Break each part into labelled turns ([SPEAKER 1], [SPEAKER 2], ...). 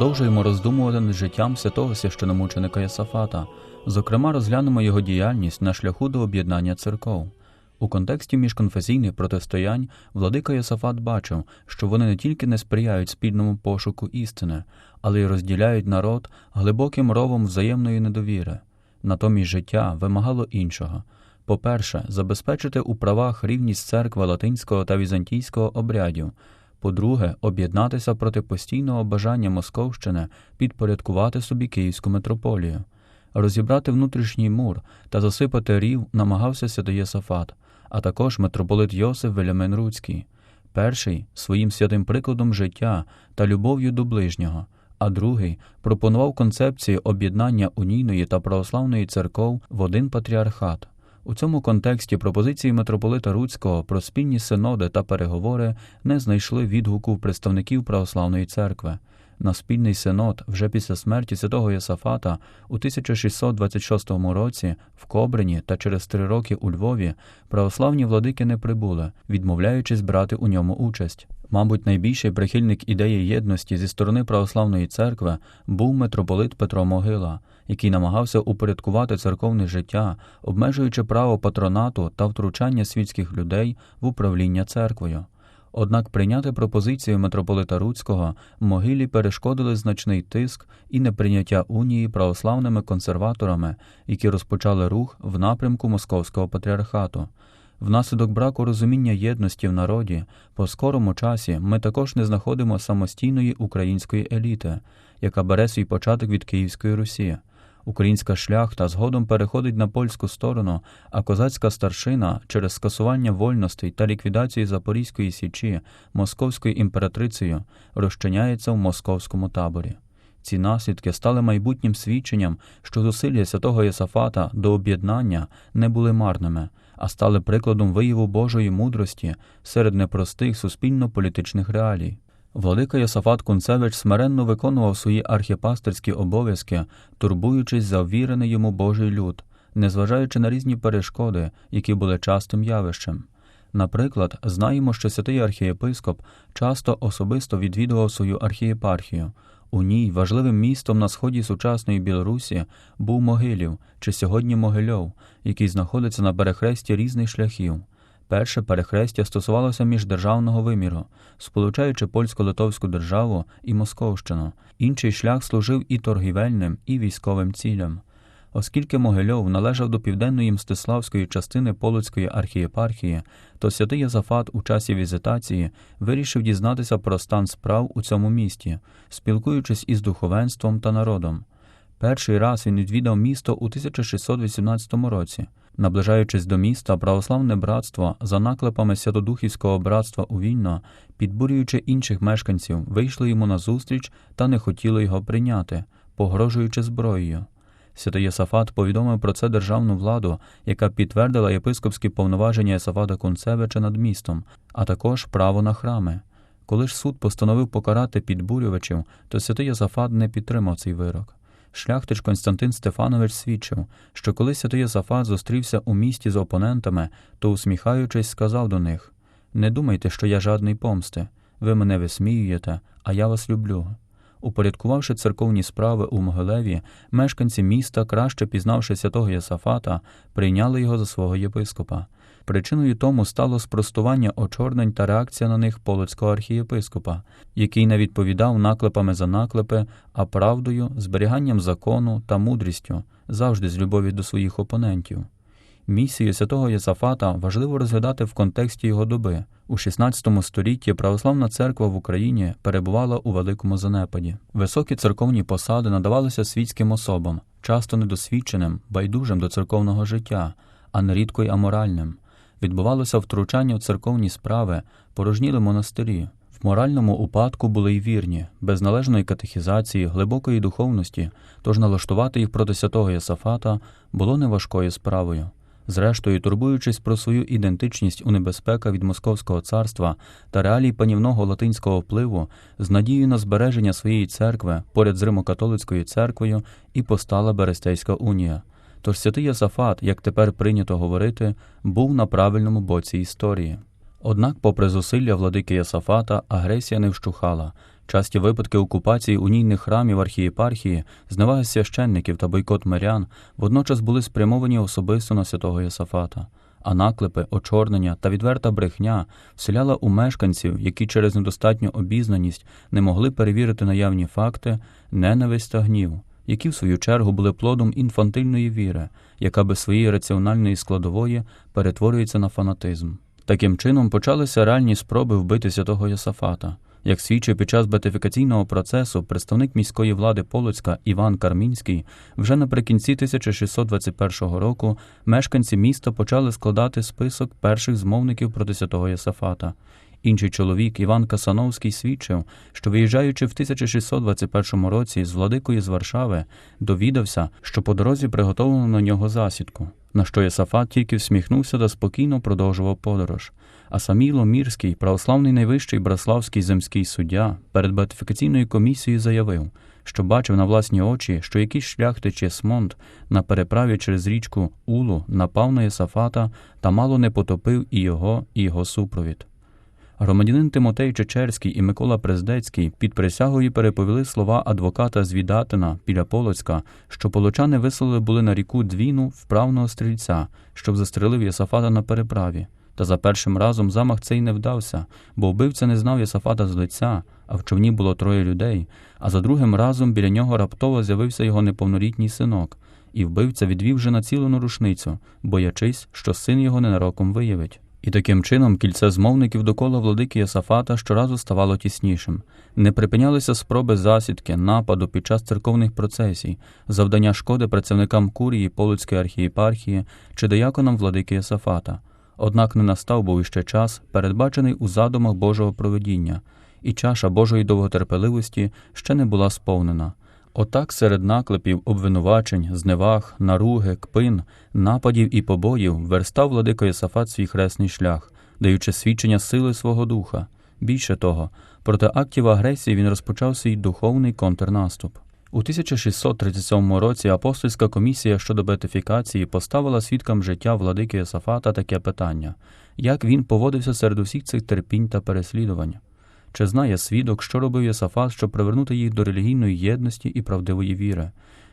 [SPEAKER 1] Продовжуємо роздумувати над життям святого священомученика Єсафата. Зокрема, розглянемо його діяльність на шляху до об'єднання церков. У контексті міжконфесійних протистоянь владика Єсафат бачив, що вони не тільки не сприяють спільному пошуку істини, але й розділяють народ глибоким ровом взаємної недовіри. Натомість життя вимагало іншого. По-перше, забезпечити у правах рівність церкви латинського та візантійського обрядів. По-друге, об'єднатися проти постійного бажання Московщини підпорядкувати собі Київську митрополію. Розібрати внутрішній мур та засипати рів намагався Святоєсафат, а також митрополит Йосиф Велямен Руцький. Перший своїм святим прикладом життя та любов'ю до ближнього, а другий пропонував концепцію об'єднання унійної та православної церков в один патріархат. У цьому контексті пропозиції митрополита Руцького про спільні синоди та переговори не знайшли відгуку представників православної церкви. На спільний синод вже після смерті святого Єсафата у 1626 році в Кобрині та через три роки у Львові православні владики не прибули, відмовляючись брати у ньому участь. Мабуть, найбільший прихильник ідеї єдності зі сторони православної церкви був митрополит Петро Могила, який намагався упорядкувати церковне життя, обмежуючи право патронату та втручання світських людей в управління церквою. Однак прийняти пропозицію митрополита Руцького могилі перешкодили значний тиск і неприйняття унії православними консерваторами, які розпочали рух в напрямку Московського патріархату. Внаслідок браку розуміння єдності в народі, по скорому часі ми також не знаходимо самостійної української еліти, яка бере свій початок від Київської Русі. Українська шляхта згодом переходить на польську сторону, а козацька старшина через скасування вольностей та ліквідацію Запорізької січі московською імператрицею розчиняється в московському таборі. Ці наслідки стали майбутнім свідченням, що зусилля святого Єсафата до об'єднання не були марними, а стали прикладом вияву Божої мудрості серед непростих суспільно-політичних реалій. Владика Йосафат Кунцевич смиренно виконував свої архіпастерські обов'язки, турбуючись за ввірений йому Божий люд, незважаючи на різні перешкоди, які були частим явищем. Наприклад, знаємо, що святий архієпископ часто особисто відвідував свою архієпархію. У ній важливим містом на сході сучасної Білорусі був Могилів чи сьогодні Могильов, який знаходиться на перехресті різних шляхів. Перше перехрестя стосувалося міждержавного виміру, сполучаючи польсько-литовську державу і Московщину. Інший шлях служив і торгівельним, і військовим цілям. Оскільки Могильов належав до південної мстиславської частини Полоцької архієпархії, то святий Язафат у часі візитації вирішив дізнатися про стан справ у цьому місті, спілкуючись із духовенством та народом. Перший раз він відвідав місто у 1618 році. Наближаючись до міста, православне братство за наклепами Святодухівського братства у Вільно, підбурюючи інших мешканців, вийшли йому назустріч та не хотіли його прийняти, погрожуючи зброєю. Святий Єсафат повідомив про це державну владу, яка підтвердила єпископські повноваження Єсафата Кунцевича над містом, а також право на храми. Коли ж суд постановив покарати підбурювачів, то святий Єсафат не підтримав цей вирок. Шляхтич Константин Стефанович свідчив, що коли святий Єсафат зустрівся у місті з опонентами, то, усміхаючись, сказав до них Не думайте, що я жадний помсти. Ви мене висміюєте, а я вас люблю. Упорядкувавши церковні справи у Могилеві, мешканці міста, краще пізнавши святого Єсафата, прийняли його за свого єпископа. Причиною тому стало спростування очорнень та реакція на них полоцького архієпископа, який не відповідав наклепами за наклепи, а правдою, зберіганням закону та мудрістю, завжди з любові до своїх опонентів. Місію святого Єсафата важливо розглядати в контексті його доби. У XVI столітті православна церква в Україні перебувала у великому занепаді. Високі церковні посади надавалися світським особам, часто недосвідченим, байдужим до церковного життя, а нерідко й аморальним. Відбувалося втручання в церковні справи, порожніли монастирі. В моральному упадку були й вірні, без належної катехізації, глибокої духовності, тож налаштувати їх проти святого Єсафата було неважкою справою. Зрештою, турбуючись про свою ідентичність у небезпека від Московського царства та реалій панівного латинського впливу, з надією на збереження своєї церкви поряд з Римокатолицькою церквою і постала Берестейська унія. Тож святий Єсафат, як тепер прийнято говорити, був на правильному боці історії. Однак, попри зусилля владики Єсафата, агресія не вщухала. Часті випадки окупації унійних храмів архієпархії, зневаги священників та бойкот мирян водночас були спрямовані особисто на святого Єсафата, а наклепи, очорнення та відверта брехня вселяла у мешканців, які через недостатню обізнаність не могли перевірити наявні факти, ненависть та гнів, які в свою чергу були плодом інфантильної віри, яка без своєї раціональної складової перетворюється на фанатизм. Таким чином почалися реальні спроби вбити святого Йосафата. Як свідчив під час бетифікаційного процесу представник міської влади Полоцька Іван Кармінський, вже наприкінці 1621 року мешканці міста почали складати список перших змовників проти святого Єсафата. Інший чоловік Іван Касановський свідчив, що виїжджаючи в 1621 році з владикою з Варшави, довідався, що по дорозі приготовлено на нього засідку. На що Єсафат тільки всміхнувся та спокійно продовжував подорож. А Саміло Мірський, православний найвищий браславський земський суддя, перед бетифікаційною комісією заявив, що бачив на власні очі, що якийсь шляхтич Смонт на переправі через річку Улу напав на Єсафата та мало не потопив і його, і його супровід. Громадянин Тимотей Чечерський і Микола Прездецький під присягою переповіли слова адвоката з Відатина біля Полоцька, що полочани вислали були на ріку Двіну вправного стрільця, щоб застрелив Єсафата на переправі. Та за першим разом замах цей не вдався, бо вбивця не знав Єсафата з лиця, а в човні було троє людей. А за другим разом біля нього раптово з'явився його неповнолітній синок, і вбивця відвів вже націлену рушницю, боячись, що син його ненароком виявить. І таким чином кільце змовників довкола владики Єсафата щоразу ставало тіснішим. Не припинялися спроби засідки, нападу під час церковних процесій, завдання шкоди працівникам курії Полоцької архієпархії чи деяконам владики Єсафата. Однак не настав був іще час, передбачений у задумах Божого проведіння, і чаша Божої довготерпеливості ще не була сповнена. Отак серед наклепів, обвинувачень, зневаг, наруги, кпин, нападів і побоїв верстав владика Єсафат свій хресний шлях, даючи свідчення сили свого духа. Більше того, проти актів агресії він розпочав свій духовний контрнаступ. У 1637 році апостольська комісія щодо бетифікації поставила свідкам життя владики Єсафата таке питання як він поводився серед усіх цих терпінь та переслідувань. Чи знає свідок, що робив Єсафат, щоб привернути їх до релігійної єдності і правдивої віри?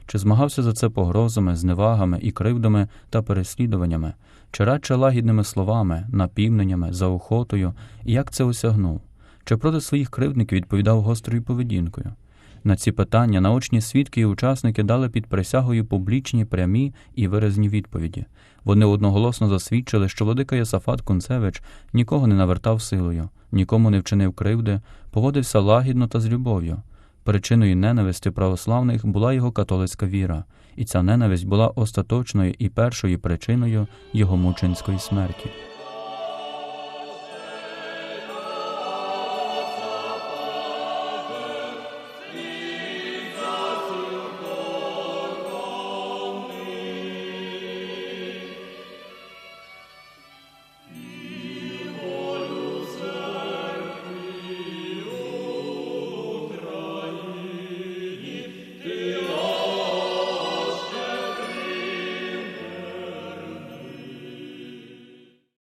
[SPEAKER 1] Чи змагався за це погрозами, зневагами і кривдами та переслідуваннями, чи радше лагідними словами, напівненнями, заохотою, і як це осягнув? Чи проти своїх кривдників відповідав гострою поведінкою? На ці питання наочні свідки і учасники дали під присягою публічні, прямі і виразні відповіді. Вони одноголосно засвідчили, що владика Єсафат Кунцевич нікого не навертав силою, нікому не вчинив кривди, поводився лагідно та з любов'ю. Причиною ненависти православних була його католицька віра, і ця ненависть була остаточною і першою причиною його мученської смерті.